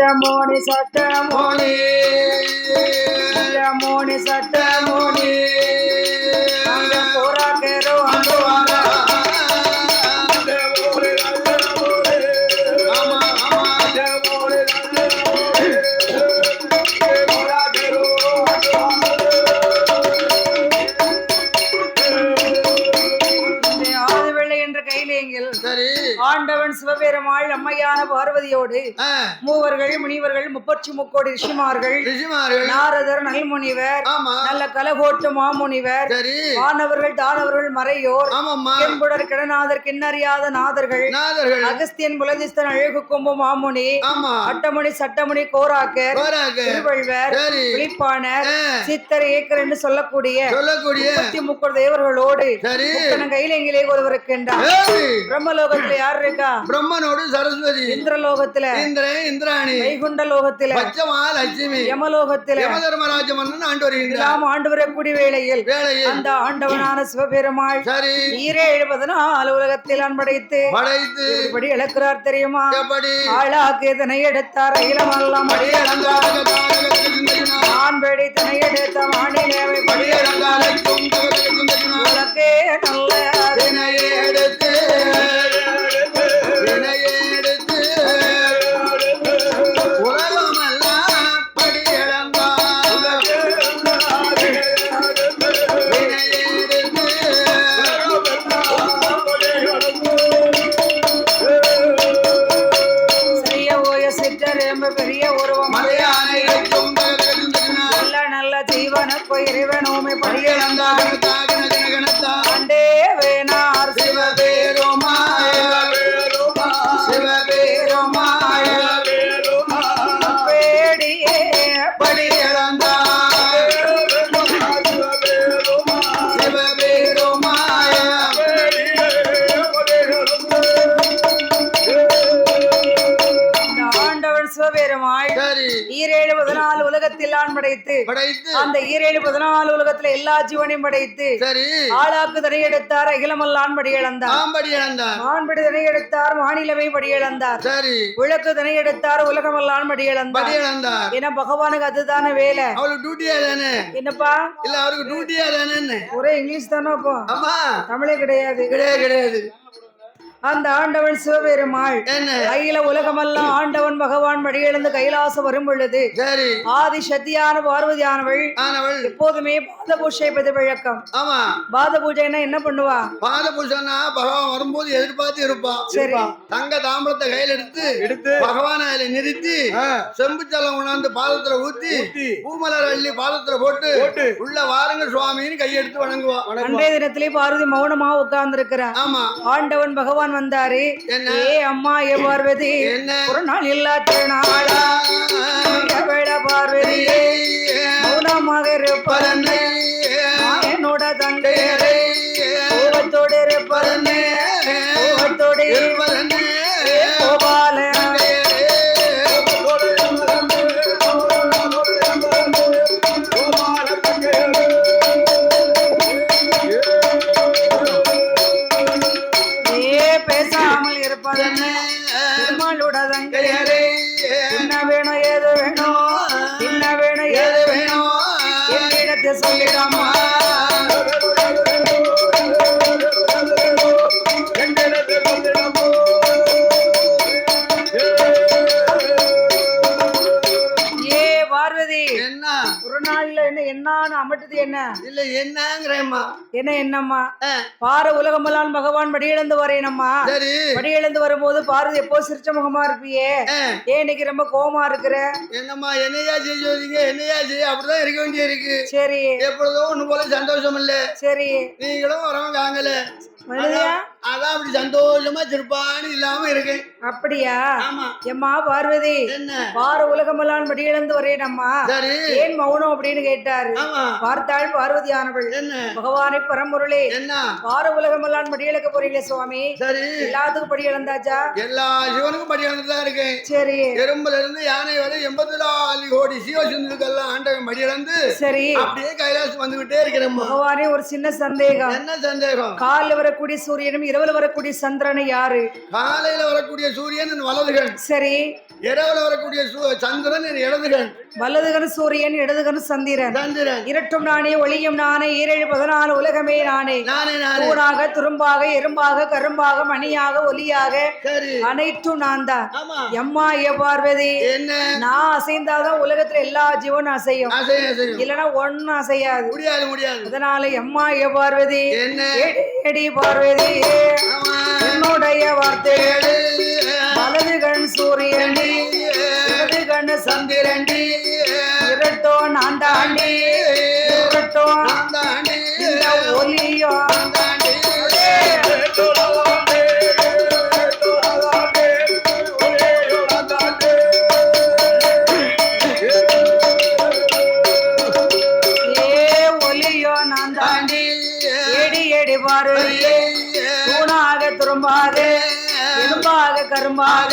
சட்டமோனி சட்டமோனி. மோனி சட்டமோனி சட்டமோனி. சிவபெருமாள் அம்மையான பார்வதியோடு மூவர்கள் முனிவர்கள் முப்பற்றி முக்கோடி ரிஷிமார்கள் நாரதர் நல்முனிவர் நல்ல கலகோட்டு மாமுனிவர் சரி. வானவர்கள் தானவர்கள் மறையோர் செம்புடர் கிடநாதர் கிண்ணறியாத நாதர்கள் அகஸ்தியன் புலதிஸ்தன் அழகு கொம்பு மாமுனி ஆமா. அட்டமணி சட்டமணி கோராக்கர் கோராக்கு திருவள்வர் சரி. விழிப்பாணர் ஆ, சித்தர் ஏக்கர் என்று சொல்லக்கூடிய முப்பத்தி முக்கோடி தேவர்களோடு கையிலெங்கிலே ஒருவருக்கின்றார் ஏய், பிரம்மலோகத்துல யார் இருக்கா? பிரம்மனோடு சரஸ்வதி. இந்திரலோகத்துல. இந்திரன் இந்திராணி. வைகுண்ட லோகத்துல பச்சமா லட்சுமி. யமலோகத்துல. யமதர்மராஜ மன்னன் ஆண்டு வருகின்றார். ஆண்டு வரக்கூடிய வேளையில் அந்த ஆண்டவனான சிவபெருமாள் சரி. ஈரே எழுபதனால் உலகத்தில் அன்படைத்து படைத்து இப்படி இழக்கிறார் தெரியுமா? எப்படி? ஆளாக்கு இதனை எடுத்தார்? படி ஆண்படி தனை எடுத்த மாநிலேவை உலகே நல்ல வினையை எடுத்து Bye. படைத்து. அந்த ஈரேழு பதினாலு உலகத்துல எல்லா ஜீவனையும் படைத்து ஆளாக்கு தனை எடுத்தார் அகிலமல்லான் படி இழந்தார் மான்படி தனை எடுத்தார் மாநிலமை படி இழந்தார் சரி. விளக்கு தனை எடுத்தார் உலகமெல்லாம் படி இழந்தார் படி இழந்தார் ஏன்னா பகவானுக்கு அதுதானே வேலை. அவளுக்கு டியூட்டியா தானே? என்னப்பா? இல்ல அவருக்கு டியூட்டியா தானே ஒரே இங்கிலீஷ் தானே அப்போ? ஆமா. தமிழே கிடையாது. கிடையாது கிடையாது. அந்த ஆண்டவன் சிவபெருமாள். என்ன? அகில உலகமெல்லாம் ஆண்டவன் பகவான் வழியிழந்து கைலாசம் வரும் பொழுது சரி. ஆதி சத்தியான பார்வதியானவள் ஆனவள். எப்போதுமே பாத பூஜை பதி வழக்கம் ஆமா. பாத பூஜைன்னா என்ன பண்ணுவா? பாத புருஷனா பகவான் வரும்போது எதிர்பார்த்து இருப்பான் சரி. தங்க தாம்பளத்தை கையில எடுத்து எடுத்து. பகவானை அதுல நிறுத்தி செம்பு ஜலம் கொண்டாந்து பாதத்துல ஊத்தி பூமலர் அள்ளி பாதத்துல போட்டு உள்ள வாருங்க சுவாமின்னு கையெடுத்து வணங்குவான் அன்றைய தினத்திலே பார்வதி மௌனமா உட்கார்ந்து இருக்கிறார் ஆமா. ஆண்டவன் பகவான் வந்தாரு. என்ன? ஏ அம்மா ஏ பார்வதி ஒரு நாள் இல்லாத நாளா? வேட பார்வதி மௌனமாக இருப்பதனை இல்ல என்னங்கிறேம்மா. என்ன என்னம்மா? பார உலகமெல்லாம் பகவான் படியிழந்து வரேனம்மா சரி. படியிழந்து வரும்போது பார்வதி எப்போ சிரிச்ச முகமா இருப்பியே? ஏன் இன்னைக்கு ரொம்ப கோவமா இருக்கிற? என்னம்மா என்னையா செய்ய சொல்றீங்க? என்னையா செய்ய? அப்படிதான் இருக்க வேண்டிய இருக்கு சரி. எப்பொழுதும் ஒண்ணு போல சந்தோஷம் இல்ல சரி. நீங்களும் வரவங்க வாங்கல மனிதா அதான் அப்படி சந்தோஷமா சிரிப்பான்னு இல்லாம இருக்கேன் அப்படியா? எம்மா பார்வதி என்ன? பார உலகமெல்லாம் படியிழந்து வரேனம்மா சரி. ஏன் மௌனம் அப்படின்னு கேட்டாரு? பார்த்தாள் பார்வதியானவள். என்ன? பகவானை பரம்பொருளே. என்ன? பார உலகமெல்லாம் படி இழக்க போறீங்களே சுவாமி. சரி. எல்லாத்துக்கும் படி இழந்தாச்சா எல்லா சிவனுக்கும் தான் இருக்கேன். சரி. எறும்புல இருந்து யானை வரை எண்பத்தி நாலு கோடி சிவசுந்தருக்கெல்லாம் ஆண்டவன் படியிழந்து சரி. அப்படியே கைலாசம் வந்துகிட்டே இருக்கிறேம்மா. பகவானே ஒரு சின்ன சந்தேகம். என்ன சந்தேகம்? காலில் வரக்கூடிய சூரியனும் இரவுல வரக்கூடிய சந்திரனை யாரு? காலையில வரக்கூடிய சூரியன் என் வலதுகன் சரி. இரவுல வரக்கூடிய சந்திரன் என் இடதுகன் வலதுகன் சூரியன் இடதுகன் சந்திரன். இரட்டும் நானே ஒளியும் நானே ஈரேழு பதினாலு உலகமே நானே. தூணாக துரும்பாக எறும்பாக கரும்பாக மணியாக ஒலியாக அனைத்தும் நான் தான். எம்மா ஏ பார்வதி நான் அசைந்தாதான் உலகத்துல எல்லா ஜீவனும் அசையும். இல்லைன்னா ஒண்ணும் அசையாது. அதனால எம்மா ஏ பார்வதி ஏடி பார்வதி. என்னுடைய வார்த்தைகள் ஏடி, இரட்டோ நான் தாண்டி இரட்டோ ஒலியோ தாண்டி. ஏ ஒலியோ நான் தாண்டி, துரும்பாக எறும்பாக கரும்பாக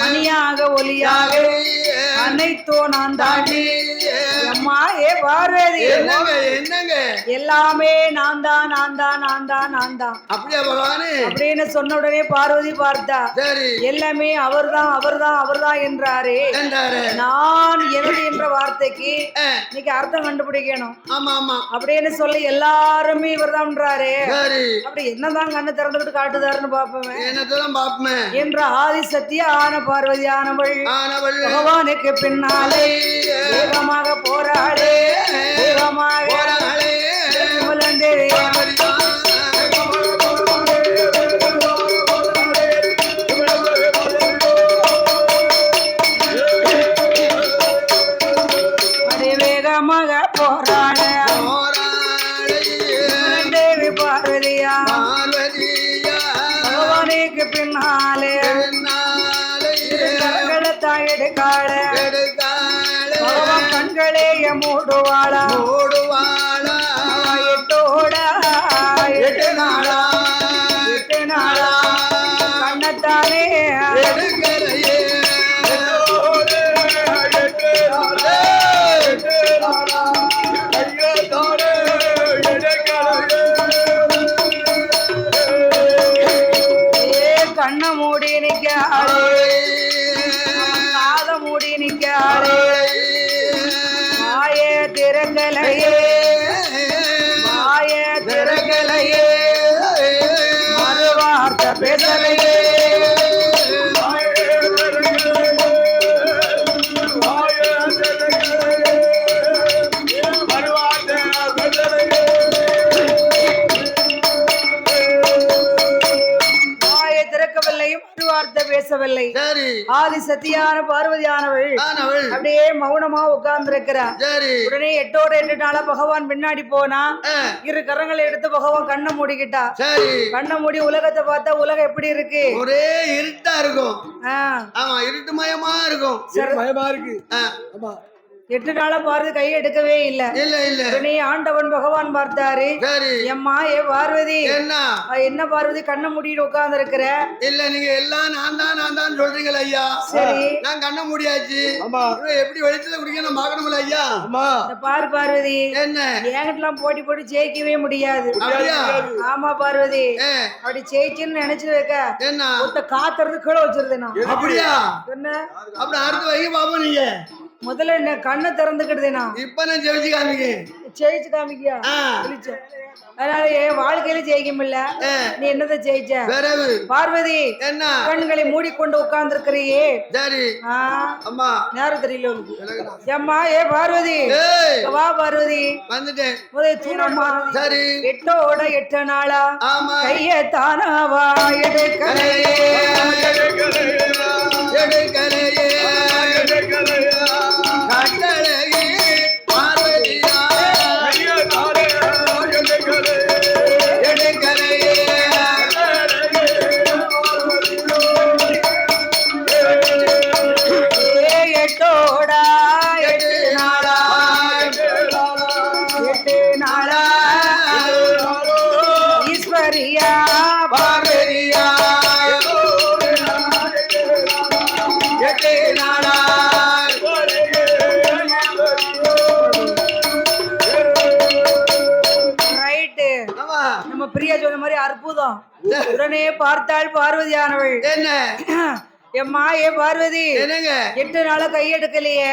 மணியாக ஒலியாக அனைத்தோ நான் தாண்டி அம்மா ஏ பார்வதி என்னங்க என்னங்க? எல்லாமே நான் தான் நான் தான் நான் தான் நான் தான் அப்படியா பகவானு? அப்படின்னு சொன்ன உடனே பார்வதி பார்த்தா சரி. எல்லாமே அவர்தான் அவர்தான் அவர்தான் என்றாரே. நான் எனது என்ற வார்த்தைக்கு இன்னைக்கு அர்த்தம் கண்டுபிடிக்கணும். ஆமா ஆமா. அப்படின்னு சொல்லி எல்லாருமே இவர்தான்றாரே சரி. அப்படி என்னதான் கண்ணு திறந்துகிட்டு காட்டுதாருன்னு பாப்போமே என்னத்தான் பாப்பமே என்ற ஆதி சத்திய ஆன பார்வதி ஆனவள் ஆனவள். பகவானுக்கு பின்னாலே வேகமாக போராடே. வேகமாக போறாளே விமலந்தேவி பகவான் கண்களே மூடுவாளா? எட்டோடா சரி. ஆதி சத்தியான பார்வதியானவள் ஆனவள். அப்படியே மௌனமா உட்கார்ந்து இருக்கிறா சரி. உடனே எட்டோட எட்டு நாளா பகவான் பின்னாடி போனா இரு கரங்களை எடுத்து பகவான் கண்ணை மூடிக்கிட்டா. சரி. கண்ணை மூடி உலகத்தை பார்த்தா உலகம் எப்படி இருக்கு? ஒரே இருட்டா இருக்கும். ஆமா இருட்டு மயமா இருக்கும் பயமா இருக்கு. ஆமா. எட்டு நாளா பார்த்து கை எடுக்கவே இல்ல. இல்ல இல்ல. உடனே ஆண்டவன் பகவான் பார்த்தாரு. சரி. எம்மா ஏ பார்வதி. என்ன? என்ன பார்வதி கண்ணை மூடிட்டு உட்கார்ந்து இருக்கிற இல்ல நீங்க எல்லாம் நான் தான் நான் தான் சொல்றீங்களா ஐயா. சரி. நான் கண்ண முடியாச்சு. எப்படி வெளிச்சத்துல குடிக்க நான் பார்க்கணும்ல ஐயா? பாரு பார்வதி என்ன? என்கிட்டலாம் போட்டி போட்டு ஜெயிக்கவே முடியாது. அப்படியா? ஆமா பார்வதி. அப்படி ஜெயிச்சுன்னு நினைச்சு வைக்க. என்ன? ஒருத்த காத்துறது கீழே வச்சிருந்தேன் நான். அப்படியா? என்ன? அப்படி அடுத்து வைங்க பாப்போம் நீங்க. முதல்ல என்ன கண்ணை திறந்துக்கிட்டது நான் இப்ப நான் ஜெயிச்சு காமிங்க ஜெயிச்சு காமிக்கியா. அதனால என் வாழ்க்கையில ஜெயிக்க முடியல. நீ என்னதை ஜெயிச்ச? பார்வதி என்ன? கண்களை மூடிக்கொண்டு உட்கார்ந்து இருக்கிறியே சரி அம்மா. நேரம் தெரியல உனக்கு. ஏம்மா ஏ பார்வதி. வா பார்வதி. வந்துட்டேன். முதல் தூரமா சரி. எட்டோட எட்டு நாளா? ஆமா. கைய தானாவா எடுக்கலையே. எடுக்கலையே. கட்டளையே பார்த்தாள் பார்வதியானவள். என்ன? எம்மா ஏ பார்வதி என்னங்க? எட்டு நாளா கையெடுக்கலையே.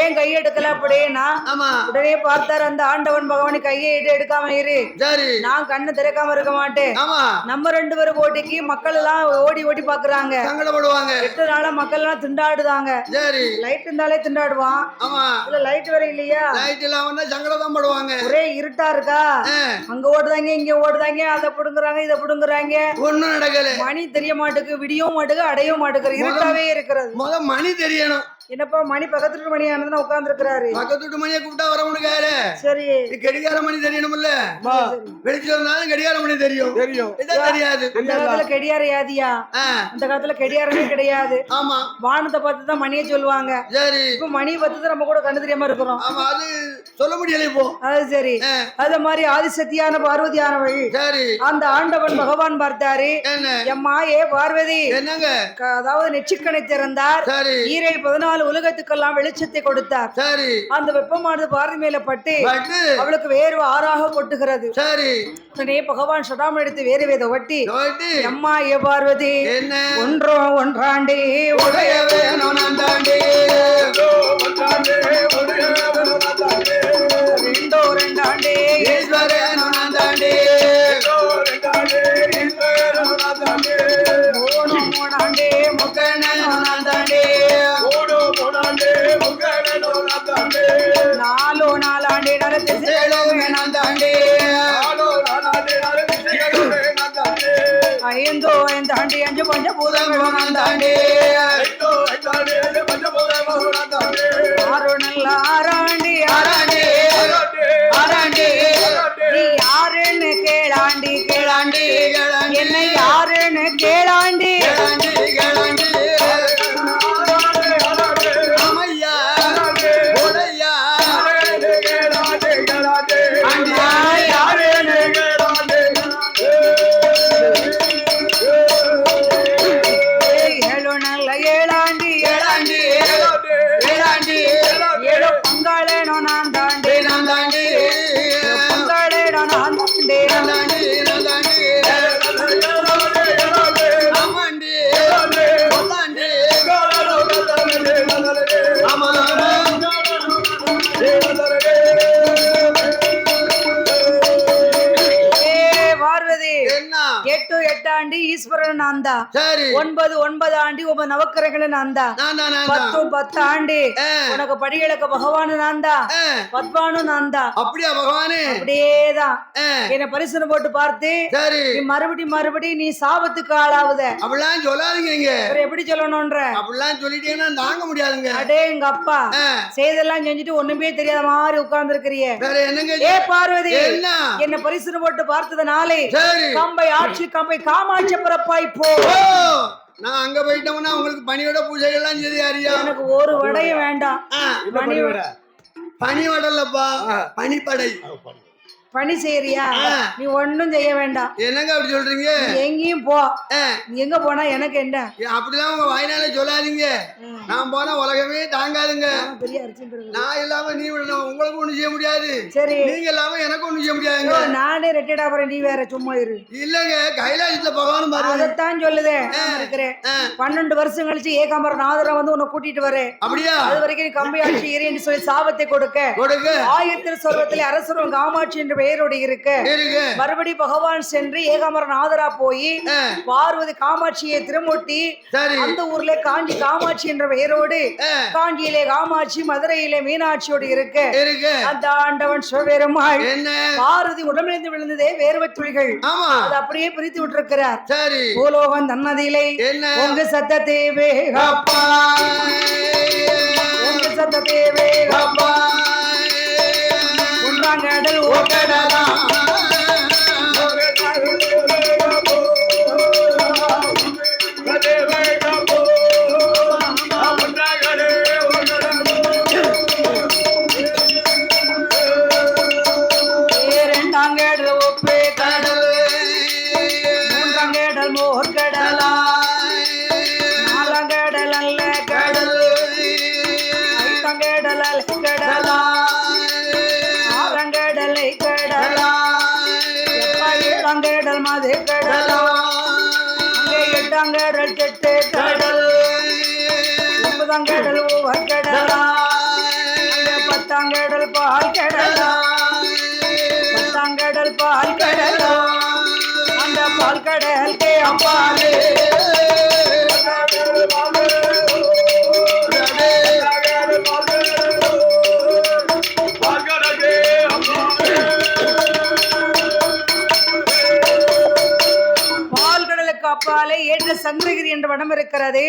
ஏன் கையெடுக்கல அப்படின்னா ஆமா. உடனே பார்த்தார் அந்த ஆண்டவன் பகவானி கையை எடு எடுக்காம இரு. சரி. நான் கண்ணு திறக்காம இருக்க மாட்டேன். ஆமா. நம்ம ரெண்டு பேரும் போட்டிக்கு மக்கள் எல்லாம் ஓடி ஓடி பாக்குறாங்க சங்கடப்படுவாங்க. எட்டு நாளா மக்கள் எல்லாம் திண்டாடுதாங்க. சரி. லைட் இருந்தாலே திண்டாடுவான். ஆமா. இல்ல லைட் வேற இல்லையா? லைட் இல்லாம சங்கடம் தான் படுவாங்க. ஒரே இருட்டா இருக்கா? அங்க ஓடுதாங்க இங்க ஓடுதாங்க அதை புடுங்குறாங்க இதை புடுங்குறாங்க. ஒண்ணும் நடக்கல. மணி தெரிய மாட்டுக்கு விடியவும் மாட்டுக்கு அடையவும் மாட்டுக்கு இருட்டாவே இருக்கிறது. முத மணி தெரியணும். என்னப்பா மணி பக்கத்துல மணி ஆனதுன்னு உட்கார்ந்து இருக்கிறாரு பக்கத்து வீட்டு மணியை கூப்பிட்டா வர முடியாது சரி. கடிகார மணி தெரியணும்ல வெளிச்சு வந்தாலும் கடிகார மணி தெரியும். தெரியும். தெரியாது. அந்த காலத்துல கெடியார யாதியா? ஆ, அந்த காலத்துல கெடியாரமே கிடையாது. ஆமா. வானத்தை பார்த்து தான் மணியை சொல்லுவாங்க. சரி. இப்ப மணியை பார்த்து தான் நம்ம கூட கண்ணு தெரியாம இருக்கிறோம். ஆமா அது சொல்ல முடியல இப்போ. அது சரி. அது மாதிரி ஆதிசக்தியான பார்வதியானவள் சரி. அந்த ஆண்டவன் பகவான் பார்த்தாரு. என்ன? எம்மா ஏ பார்வதி. என்னங்க? அதாவது நெற்றிக்கணை திறந்தார். சரி. ஈரேழு பதினாலு உலகத்துக்கெல்லாம் வெளிச்சத்தை கொடுத்தார். சரி. அந்த வெப்பமானது பாரதி மேல பட்டு அவளுக்கு வேர்வை ஆறாக கொட்டுகிறது. சரி. உடனே பகவான் சடாமல் எடுத்து வேறு வேத ஒட்டி எம்மா ஏ பார்வதி என்ன? ஒன்றோ ஒன்றாண்டே உடைய வேணும் நான் தாண்டி ரெண்டோ ரெண்டாண்டே. ஈஸ்வரனும் நான் நாலாண்டே நலத்தை சேலும் நான் தாண்டி ஐந்தோ ஐந்தாண்டி அஞ்சு பஞ்ச பூதங்களும் நான் தாண்டி ஆறு நல்ல ஆறாண்டி ஆராண்டி சரி. ஒன்பது ஒன்பது ஆண்டி ஒன்பது நவக்கிரகங்களும் நான் தான். நான் தான் நான் தான். பத்து பத்து ஆண்டி. உனக்கு படிகளுக்கு பகவானு நான் தான். ஆ, பத்மானும் நான் தான். அப்படியா பகவானே? அப்படியேதான் என்னை பரிசனை போட்டு பார்த்து சரி. நீ மறுபடியும் மறுபடியும் நீ சாபத்துக்கு ஆளாவுத. அப்படிலாம் சொல்லாதீங்க. எப்படி சொல்லணும்ன்ற? அப்படிலாம் சொல்லிட்டீங்கன்னா தாங்க முடியாதுங்க. அடே எங்க அப்பா. செய்தெல்லாம் செஞ்சுட்டு ஒண்ணுமே தெரியாத மாதிரி உட்கார்ந்து இருக்கிறிய ஏ பார்வதி. என்ன? என்ன பரிசு போட்டு பார்த்ததுனாலே கம்பை ஆட்சி கம்பை காமாட்சி பிறப்பாய் போ. நான் அங்க போயிட்டோம்னா உங்களுக்கு பணியோட பூஜைகள்லாம் செய்து அறியா எனக்கு ஒரு வடையும் வேண்டாம். பணி பனி வடலப்பா பனிப்படை. பணி செய்யறியா. நீ ஒண்ணும் செய்ய வேண்டாம். என்னங்க அப்படி சொல்றீங்க? எங்கேயும் போ. எங்க போனா எனக்கு என்ன? அப்படிலாம் உங்க வாய்னால சொல்லாதீங்க. நான் போனா உலகமே தாங்காதுங்க. நான் இல்லாம நீ விடணும் உங்களுக்கு ஒண்ணும் செய்ய முடியாது. சரி. நீங்க இல்லாம எனக்கு ஒண்ணும் செய்ய முடியாதுங்க. நானே ரெட்டடா போறேன் நீ வேற சும்மா இரு. இல்லங்க கைலாசத்துல பகவான் பாருங்க. அதைத்தான் சொல்லுதேன். நான் இருக்கிறேன். பன்னெண்டு வருஷம் கழிச்சு ஏகாம்பர நாதரம் வந்து உன்னை கூட்டிட்டு வரேன். அப்படியா? அது வரைக்கும் கம்பி ஆட்சி இறைன்னு சொல்லி சாபத்தை கொடுக்க. கொடுங்க ஆயத்திர சொர்வத்திலே அரசரும் காமாட்சி என்ற பெயரோடு இருக்க. மறுபடி பகவான் சென்று ஏகாம்பர நாதரா போய் பார்வதி காமாட்சியை திருமூட்டி அந்த ஊர்ல காஞ்சி காமாட்சி என்ற பெயரோடு காஞ்சியிலே காமாட்சி மதுரையிலே மீனாட்சியோடு இருக்க. அந்த ஆண்டவன் சிவபெருமாள் பாரதி உடம்பிலிருந்து விழுந்ததே வேர்வை துளிகள் அது அப்படியே பிரித்து விட்டிருக்கிறார். பூலோகம் தன்னதிலே என்ன? உங்க சத்தத்தை வேக அப்பா. உங்க சத்தத்தை வேக கடல் மூன்றாங்கடல் மோர்கடலா நாலாங்கடல் அல்ல கடல் ஐந்தாங்கடல் கடலா பத்தாங்கடல் பால் கடலா பத்தாங்கடல் பால் கடலா அந்த பால் கடலுக்கு அப்பாலே பால் கடலுக்கு என்ற வனம் இருக்கிறது.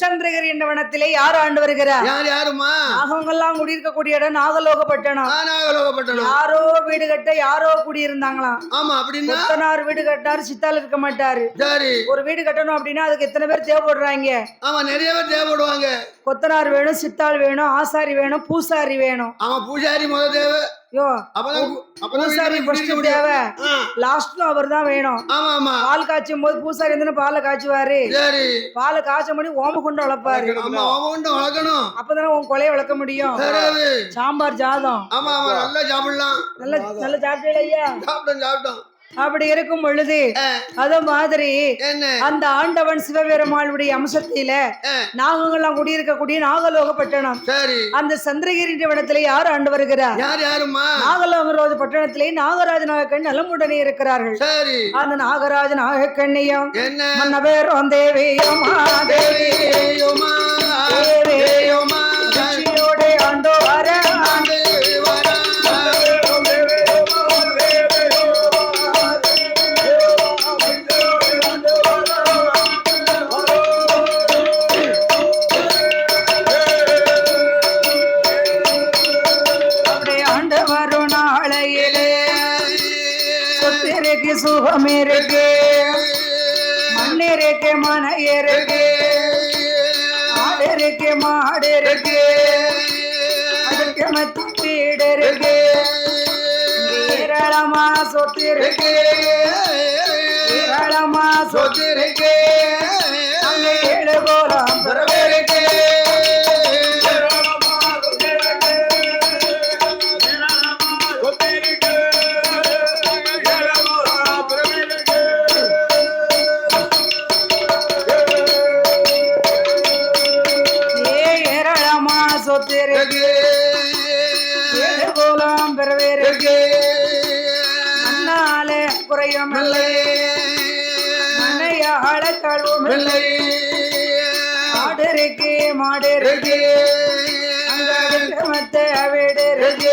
சந்திரகிரி என்ற வனத்திலே யார் ஆண்டு வருகிறார்? யார் யாருமா? நாகவங்கெல்லாம் குடியிருக்கக்கூடிய இடம் நாகலோகப்பட்டணம் நாகலோகப்பட்டணும் யாரோ வீடு கட்ட யாரோ குடியிருந்தாங்களாம். ஆமா அப்படின்னா? கொத்தனார் வீடு கட்டினாரு சித்தால் இருக்க மாட்டாரு. சரி. ஒரு வீடு கட்டணும் அப்படின்னா அதுக்கு எத்தனை பேர் தேவைப்படுறாங்க? ஆமா நிறைய பேர் தேவைப்படுவாங்க. கொத்தனார் வேணும் சித்தாள் வேணும் ஆசாரி வேணும் பூசாரி வேணும். அவன் பூஜாரி முத தேவை. பூசாரி ஃபர்ஸ்ட். தேவை. லாஸ்ட்ல அவர் தான் வேணும். ஆமா ஆமா. பால் காய்ச்சும் போது பூசாரி வந்து பாலை காய்ச்சுவாரு. சரி பாலை காய்ச்ச முடியும் ஓம கொண்டு வளர்ப்பாரு. ஆமா அவன் உண்டு வளர்க்கணும். அப்பதானே உன் கொலையை வளர்க்க முடியும். சாம்பார் ஜாதம். ஆமா ஆமா நல்லா சாப்பிடலாம். நல்ல நல்ல சாப்பிட்டே ஐயா சாப்பிட்டோம் சாப்பிட்டோம். அப்படி இருக்கும் பொழுது அத மாதிரி அந்த ஆண்டவன் சிவபெருமாளுடைய அம்சத்தில நாகங்கள்லாம் குடியிருக்கக்கூடிய நாகலோக பட்டணம் அந்த சந்திரகிரி வனத்திலே யார் ஆண்டு வருகிறார்? நாகலோகரோத பட்டணத்திலே நாகராஜ நாகக்கண் நலமுடனே இருக்கிறார்கள். அந்த நாகராஜ நாகக்கண்ணையும் என்ன? மன்னவேரும் தேவியும் தேவியோட ஆண்டோ வர சொத்து மத்த வீடு இருக்கு.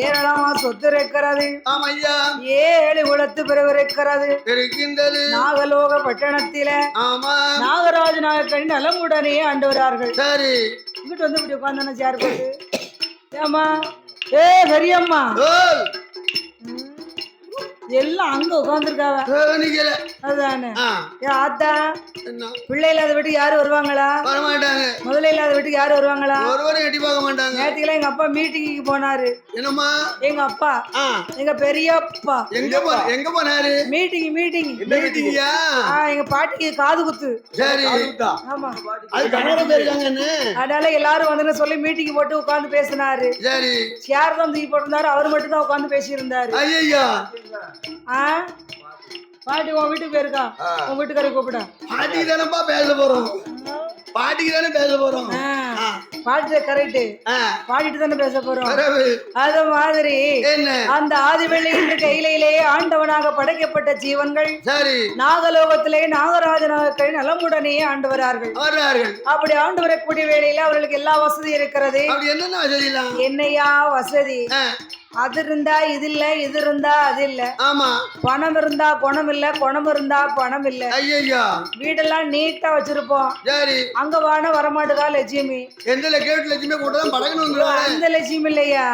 ஏராளமா சொத்து இருக்கிறது. ஆமையா. ஏழு குலத்து பிறகு இருக்கிறது. இருக்கின்றது. நாகலோக பட்டணத்தில ஆமா. நாகராஜ நாயக்கன் நலமுடனே ஆண்டு வரார்கள். சரி. இங்கிட்டு வந்து இப்படி உட்காந்து சேர் போட்டு ஏம்மா? ஏ பெரியம்மா. எல்லாம் அங்க உட்காந்துருக்காவ அதுதானே. ஆத்தா என்ன? பிள்ளை இல்லாத வீட்டுக்கு யாரு வருவாங்களா? வரமாட்டாங்க. முதல்ல இல்லாத வீட்டுக்கு யாரு வருவாங்களா? ஒருவரும் எட்டி பார்க்க மாட்டாங்க. நேற்றுக்கெல்லாம் எங்க அப்பா மீட்டிங்க்கு போனாரு. என்னம்மா? எங்க அப்பா. ஆ. எங்க பெரியப்பா. எங்க எங்க போனாரு? Meeting meeting மீட்டிங்கயா? ஆ எங்க பாட்டிக்கு காது குத்து. சரி. ஆமா. அது கன்னடம் போயிருக்காங்க அதனால எல்லாரும் வந்து சொல்லி மீட்டிங் போட்டு உட்கார்ந்து பேசினாரு. சரி. சேர் தான் தூக்கி போட்டிருந்தாரு அவர் மட்டும் தான் உட்கார்ந்து பேசியிருந்தாரு. ஐயா ஆ? பாட்டி உன் வீட்டுக்கு போயிருக்கா? உன் வீட்டுக்காரி கூப்பிட. பாட்டிக்கு தானப்பா பேச போறோம். பாட்டிக்கு தானே பேச போறோம். பாட்டு கரெக்ட் பாடிட்டு தானே பேச போறோம். அது மாதிரி அந்த ஆதிவெள்ளி என்ற கையிலேயே ஆண்டவனாக படைக்கப்பட்ட ஜீவன்கள் சரி. நாகலோகத்திலே நாகராஜனாக நலமுடனே ஆண்டு வரார்கள். அப்படி ஆண்டு வரக்கூடிய வேளையில அவர்களுக்கு எல்லா வசதி இருக்கிறது. என்னென்ன என்னையா வசதி? அது இருந்தா இது இல்ல இது இருந்தா அது இல்ல. ஆமா. பணம் இருந்தா குணம் இல்ல குணம் இருந்தா பணம் இல்ல. ஐயா வீடெல்லாம் நீட்டா வச்சிருப்போம். சரி அங்க வான வரமாட்டுக்கா லட்சுமி? எந்த கேட்டு லட்சுமி கூட தான் வந்துருவாங்க அந்த லட்சுமி இல்லையா?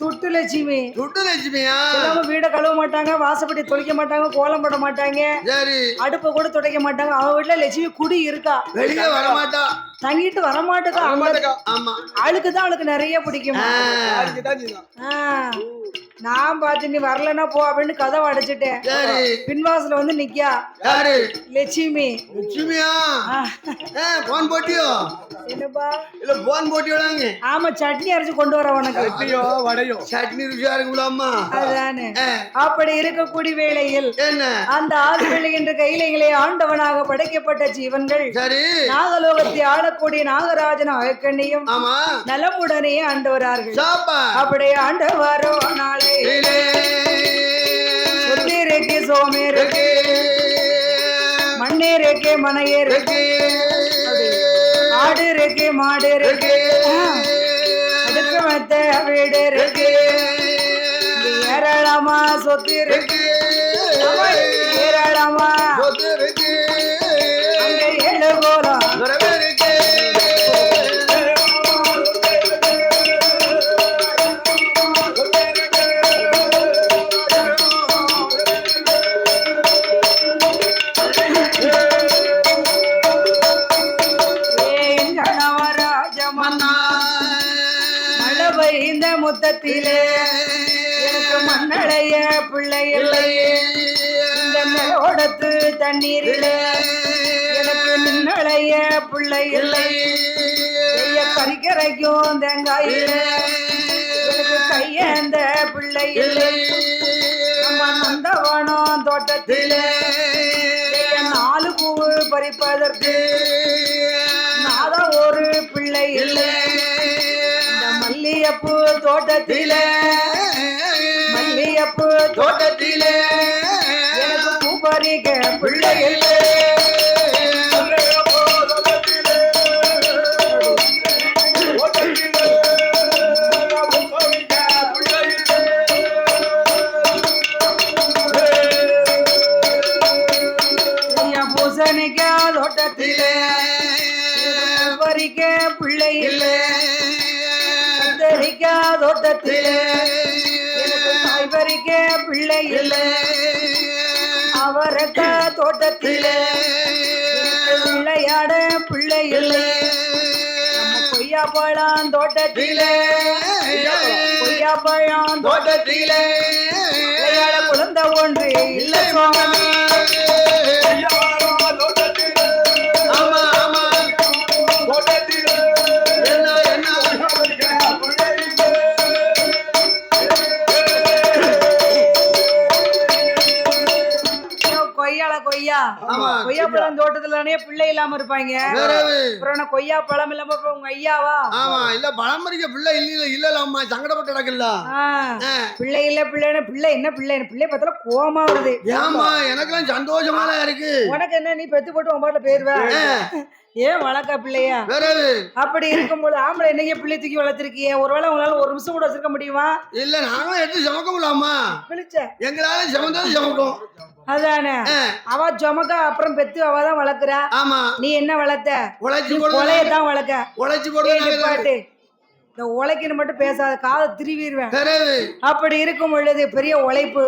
துட்டு லட்சுமி. துட்டு லட்சுமியா? வீட கழுவ மாட்டாங்க வாசப்படி துடைக்க மாட்டாங்க கோலம் போட மாட்டாங்க. சரி. அடுப்பை கூட துடைக்க மாட்டாங்க. அவ வீட்டுல லட்சுமி குடி இருக்கா? வெளியே வரமாட்டா. தங்கிட்டு வரமாட்டுக்கா அங்க ஆமா. ஆளுக்கு தான் அவளுக்கு நிறைய பிடிக்குமா? ஆ, ஆ. நான் பார்த்து நீ வரலன்னா போ அப்படின்னு கதவை அடைச்சிட்டேன். பின்வாசல வந்து நிக்கா யாரு? லட்சுமி. லட்சுமியா? போன் போட்டியோ? என்னப்பா? இல்ல போன் போட்டி விடாங்க ஆமா சட்னி அரைச்சு கொண்டு வர உனக்கு. வெட்டியோ வடையோ. சட்னி ருசியா இருக்கும்லாமா அதுதானே. ஆ. அப்படி இருக்கக்கூடிய வேளையில் என்ன? அந்த ஆழ்விள்ளை என்ற கையிலே ஆண்டவனாக படைக்கப்பட்ட ஜீவன்கள் சரி. நாகலோகத்தை ஆளக்கூடிய நாகராஜன் அகக்கண்ணியும் ஆமா. நலமுடனே ஆண்டு வரார்கள் சாப்பா அப்படி ஆண்டு வரோ நாளே இலே. சுத்திருக்கு சோமேருக்கு மண்ணேருக்கு மனையேருக்கு ஆடு இருக்கு மாடு இருக்கு அதுக்கு கறிக்கரைக்கும் தேங்காயிலே கையேந்த பிள்ளை இல்லை நம்ம தோட்டத்திலே. நாலு பூவு பறிப்பதற்கு நாத ஒரு பிள்ளை இல்லை இந்த மல்லியப்பூ தோட்டத்திலே. மல்லியப்பு தோட்டத்திலே. எனக்கு பூ பறிக்க பிள்ளை இல்லை தோட்டத்திலே பறிக்க பிள்ளை இல்லை அவரக்கா தோட்டத்திலே விளையாட பிள்ளை இல்லை கொய்யா பழம் தோட்டத்திலே. கொய்யா பழம் தோட்டத்திலே. குழந்தை ஒன்று இல்லை சுவாமி. கொய்யா ஆமா, கொய்யா பழம் தோட்டத்துலனே பிள்ளை இல்லாம இருப்பாங்க. அப்புறம் கொய்யா பழம் இல்லாம உங்க ஐயாவா? ஆமா இல்ல பழமரிக்க பிள்ளை இல்ல இல்ல அம்மா சங்கடப்பட்டு கிடக்குல்ல. ஆ, பிள்ளை இல்ல பிள்ளைன்னு பிள்ளை என்ன பிள்ளை? பிள்ளை பார்த்தாலும் கோவமா வருது. ஏமா எனக்கெல்லாம் சந்தோஷமா இருக்கு. உனக்கு என்ன நீ பெத்து போட்டு உன் பாட்டுல போயிருவ ஏன் வளர்க்க பிள்ளையா. அப்படி இருக்கும்போது ஆம்பளை என்னைக்கு பிள்ளை தூக்கி வளர்த்திருக்கிய? ஒருவேளை உங்களால ஒரு நிமிஷம் கூட வச்சிருக்க முடியுமா? இல்ல நாங்களும் எடுத்து சமக்க முடியலாமா பிடிச்ச எங்களால சமந்தது சமக்கும். அதானே? அவ ஜொமக்கா அப்புறம் பெத்து அவ தான் வளர்க்குறா. ஆமா. நீ என்ன வளர்த்த? உழைச்சி கொலையை தான் வளர்க்க. உழைச்சி நிப்பாட்டு இந்த உழைக்குன்னு மட்டும் பேசாத காதை திருவிடுவேன். அப்படி இருக்கும் பொழுது பெரிய உழைப்பு.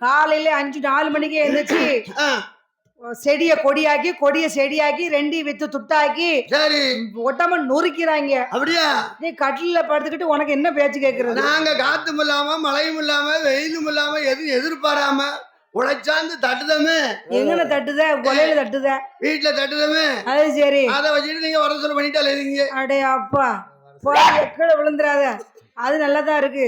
காலையில அஞ்சு நாலு மணிக்கு எழுந்திரிச்சு ஆ, செடிய கொடியாக்கி கொடிய செடியாக்கி ரெண்டையும் வித்து துட்டாக்கி சரி. ஒட்டாம நொறுக்கிறாங்க. அப்படியா? நீ கட்டில படுத்துக்கிட்டு உனக்கு என்ன பேச்சு கேக்குறது? நாங்க காத்தும் இல்லாம மழையும் இல்லாம வெயிலும் இல்லாம எதுவும் எதிர்பாராம உழைச்சாந்து தட்டுதமே. எங்கன தட்டுத? கொலையில தட்டுத? வீட்டுல தட்டுதமே. அது சரி. அதை வச்சுட்டு நீங்க வர சொல்ல பண்ணிட்டாலே அடே அப்பா கீழே விழுந்துராத அது நல்லதா இருக்கு.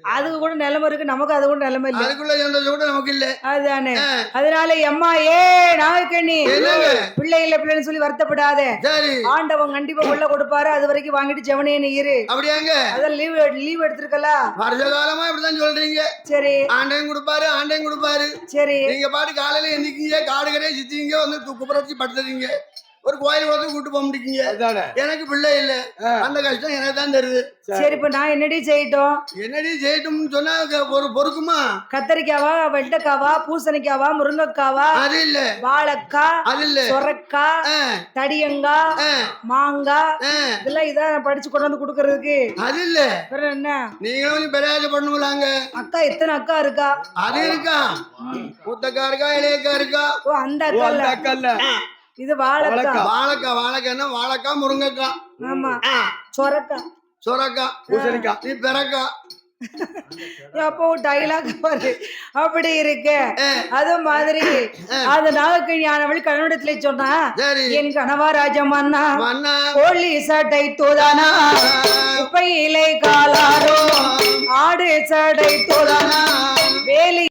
அதுக்கு கூட நிலைமை இருக்கு. நமக்கு அது கூட நிலைமை இல்ல. அதுக்குள்ள சந்தோஷம் கூட நமக்கு இல்ல. அதுதானே. அதனால எம்மா ஏ நாகக்கண்ணி? பிள்ளை இல்ல பிள்ளைன்னு சொல்லி வருத்தப்படாத. ஆண்டவன் கண்டிப்பா உள்ள கொடுப்பாரு. அது வரைக்கும் வாங்கிட்டு ஜெவனே இரு. அப்படியாங்க? அதான் லீவ் லீவ் எடுத்திருக்கல. வருஷ காலமா இப்படிதான் சொல்றீங்க. சரி. ஆண்டையும் கொடுப்பாரு ஆண்டையும் கொடுப்பாரு. சரி. நீங்க பாட்டு காலையில எந்திரிக்கீங்க காடுகரே சுத்திங்க வந்து குப்புறச்சி படுத்துறீங்க. ஒரு கோயில் வந்து கூட்டு போக முடிக்கீங்க அதானே. எனக்கு பிள்ளை இல்ல. அந்த கஷ்டம் எனக்கு தான் தருது. சரி. இப்ப நான் என்னடி செய்யட்டும்? என்னடி செய்யட்டும்னு சொன்னா ஒரு பொறுக்குமா? கத்தரிக்காவா வெண்டைக்காவா பூசணிக்காவா முருங்கைக்காவா அது இல்ல. வாழைக்காய் அது இல்ல. சொரக்காய் தடியங்காய் மாங்காய் இதெல்லாம் இதான் படிச்சு கொண்டு வந்து கொடுக்கறதுக்கு. அது இல்ல. அப்புறம் என்ன? நீங்களும் பெரியாஜ பண்ணுவலாங்க. அக்கா எத்தனை அக்கா இருக்கா? அது இருக்கா? மூத்தக்கா இருக்கா இளையக்கா இருக்கா? ஓ அந்த ஓ, அக்கா இல்ல. அக்கா இல்ல. இது வாழைக்காய் வாழைக்காய் வாழைக்காய்னா வாழைக்காய் முருங்கைக்காய் ஆமா. சொரக்காய் சுரக்காய் பூசணிக்காய் நீ பிறக்கா அப்போ டைலாக் பாரு. அப்படி இருக்கு. அது மாதிரி. அது நாகக்கல்யாணவள் கன்னடத்துல சொன்னா சரி. என் கணவா ராஜமன்னா மன்னா கோழி சட்டை தூதானா? குப்பையிலை காலாரோ ஆடு சடை தூதானா? வேலி